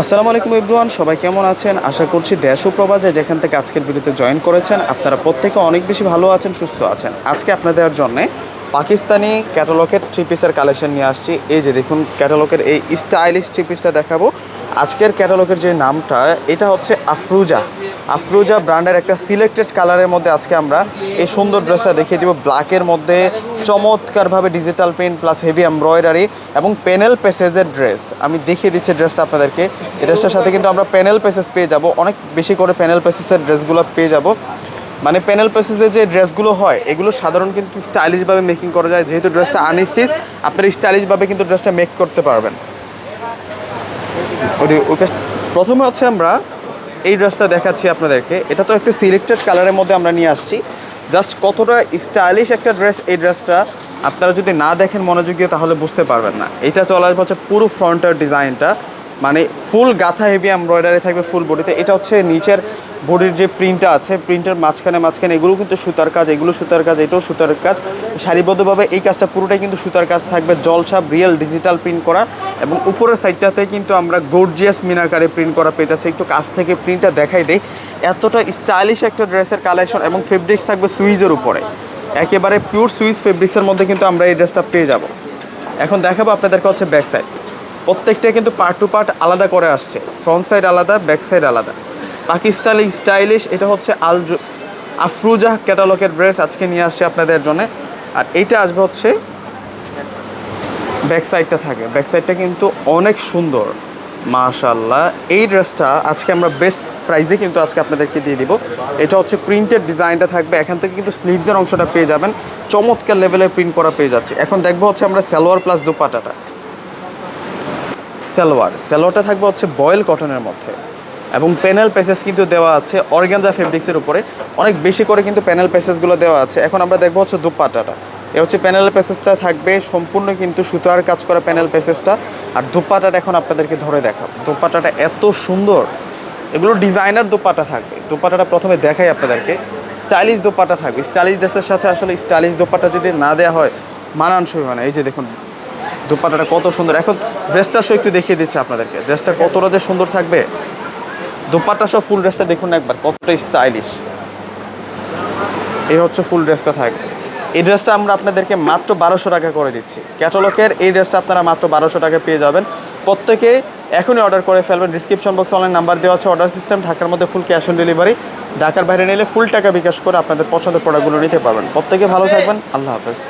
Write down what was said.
আসসালামু আলাইকুম ইব্রুয়ান সবাই কেমন আছেন? আশা করছি দেশ ও প্রবাদে যেখান থেকে আজকের ভিডিওতে জয়েন করেছেন, আপনারা প্রত্যেকে অনেক বেশি ভালো আছেন, সুস্থ আছেন। আজকে আপনাদের জন্য পাকিস্তানি ক্যাটালগের থ্রি পিসের কালেকশন নিয়ে আসছি। এই যে দেখুন, ক্যাটালগের এই স্টাইলিশ থ্রি পিসটা দেখাবো। আজকের ক্যাটালগের যে নামটা, এটা হচ্ছে আফরুজা। আফরুজা ব্র্যান্ডের একটা সিলেক্টেড কালারের মধ্যে আজকে আমরা এই সুন্দর ড্রেসটা দেখিয়ে দিব। ব্ল্যাকের মধ্যে চমৎকারভাবে digital print plus heavy embroidery এবং প্যানেল পেসেজের ড্রেস আমি দেখিয়ে দিচ্ছি ড্রেসটা আপনাদেরকে। এই ড্রেসটার সাথে কিন্তু আমরা প্যানেল পেসেস পেয়ে যাব। অনেক বেশি করে প্যানেল পেসেসের ড্রেসগুলো পেয়ে যাব। মানে প্যানেল পেসেসের যে ড্রেসগুলো হয়, এগুলো সাধারণ কিন্তু স্টাইলিশভাবে মেকিং করা যায়। যেহেতু ড্রেসটা আনস্টিচ আপনারা স্টাইলিশভাবে কিন্তু ড্রেসটা মেক করতে পারবেন। প্রথমে হচ্ছে আমরা এই ড্রেসটা দেখাচ্ছি আপনাদেরকে। এটা তো একটা সিলেক্টেড কালারের মধ্যে আমরা নিয়ে আসছি। জাস্ট কতটা স্টাইলিশ একটা ড্রেস এই ড্রেসটা আপনারা যদি না দেখেন মনোযোগ দিয়ে, তাহলে বুঝতে পারবেন না। এটা চলে আসবে হচ্ছে পুরো ফ্রন্টের ডিজাইনটা মানে ফুল গাথা হেভি এমব্রয়ডারি থাকবে ফুল বডিতে এটা হচ্ছে নিচের বডির যে প্রিন্টটা আছে প্রিন্টের মাঝখানে মাঝখানে এগুলো কিন্তু সুতার কাজ, এগুলো সুতার কাজ, এটাও সুতার কাজ। সারিবদ্ধভাবে এই কাজটা পুরোটাই কিন্তু সুতার কাজ থাকবে, জলসাপ রিয়েল ডিজিটাল প্রিন্ট করা। এবং উপরের সাইডটাতে কিন্তু আমরা গর্জিয়াস মিনাকারে প্রিন্ট করা পেয়ে যাচ্ছে একটু কাছ থেকে প্রিন্টটা দেখাই দেই। এতটা স্টাইলিশ একটা ড্রেসের কালেকশন এবং ফেব্রিক্স থাকবে সুইজের উপরে। একেবারে পিওর সুইজ ফেব্রিক্সের মধ্যে কিন্তু আমরা এই ড্রেসটা পেয়ে যাব। এখন দেখাবো আপনাদেরকে হচ্ছে ব্যাক সাইড প্রত্যেকটা কিন্তু পার্ট টু পার্ট আলাদা করে আসছে। ফ্রন্ট সাইড আলাদা ব্যাক সাইড আলাদা। পাকিস্তানি স্টাইলিশ, এটা হচ্ছে আল আফরুজা ক্যাটালগের ড্রেস আজকে নিয়ে আসছে আপনাদের জন্য। আর এইটা আসবে হচ্ছে ব্যাক সাইডটা থাকে। ব্যাক সাইডটা কিন্তু অনেক সুন্দর মাশাল্লাহ এই ড্রেসটা আজকে আমরা বেস্ট প্রাইজে কিন্তু আজকে আপনাদেরকে দিয়ে দিব। এটা হচ্ছে প্রিন্টেড ডিজাইনটা থাকবে। এখান থেকে কিন্তু স্লিভদের অংশটা পেয়ে যাবেন। চমৎকার লেভেলের প্রিন্ট করা পেয়ে যাচ্ছে। এখন দেখব হচ্ছে আমরা সালোয়ার প্লাস দুপাটাটা। সালোয়ার। সালোয়ারটা থাকবে হচ্ছে বয়েল কটনের মধ্যে। এবং প্যানেল পেসেস কিন্তু দেওয়া আছে। অর্গানজা ফেব্রিক্সের উপরে। অনেক বেশি করে কিন্তু প্যানেল পেসেসগুলো দেওয়া আছে। এখন আমরা দেখব হচ্ছে দুপাটাটা। এ হচ্ছে প্যানেল পেসেসটা থাকবে। সম্পূর্ণ কিন্তু সুতার কাজ করা প্যানেল পেসেসটা আর দুপাটাটা এখন আপনাদেরকে ধরে দেখাবো। দুপাটাটা এত সুন্দর। এগুলো ডিজাইনার দুপাটা থাকবে। দুপাটাটা প্রথমে দেখাই আপনাদেরকে। স্টাইলিশ দোপাটা থাকবে। স্টাইলিশ ড্রেসের সাথে আসলে স্টাইলিশ দোপাটা যদি না দেওয়া হয়, মানানসই হয় না। এই যে দেখুন, দোপাটাটা কত সুন্দর। এখন ড্রেসটা একটু দেখিয়ে দিচ্ছে আপনাদেরকে। ড্রেসটা কতটা যে সুন্দর থাকবে? দোপাট্টা সব ফুল ড্রেসটা দেখুন একবার, কতটা স্টাইলিশ এই হচ্ছে ফুল ড্রেসটা থাকবে এই ড্রেসটা আমরা আপনাদেরকে মাত্র বারোশো টাকা করে দিচ্ছি। ক্যাটালগের এই ড্রেসটা আপনারা মাত্র বারোশো টাকা পেয়ে যাবেন। প্রত্যেকে এখনই অর্ডার করে ফেলবেন। ডিসক্রিপশন বক্সে অনলাইন নাম্বার দেওয়া আছে অর্ডার সিস্টেম ঢাকার মধ্যে ফুল ক্যাশ অন ডেলিভারি ঢাকার বাইরে নিলে ফুল টাকা বিকাশ করে আপনাদের পছন্দের প্রোডাক্টগুলো নিতে পারবেন। প্রত্যেকে ভালো থাকবেন। আল্লাহ হাফেজ।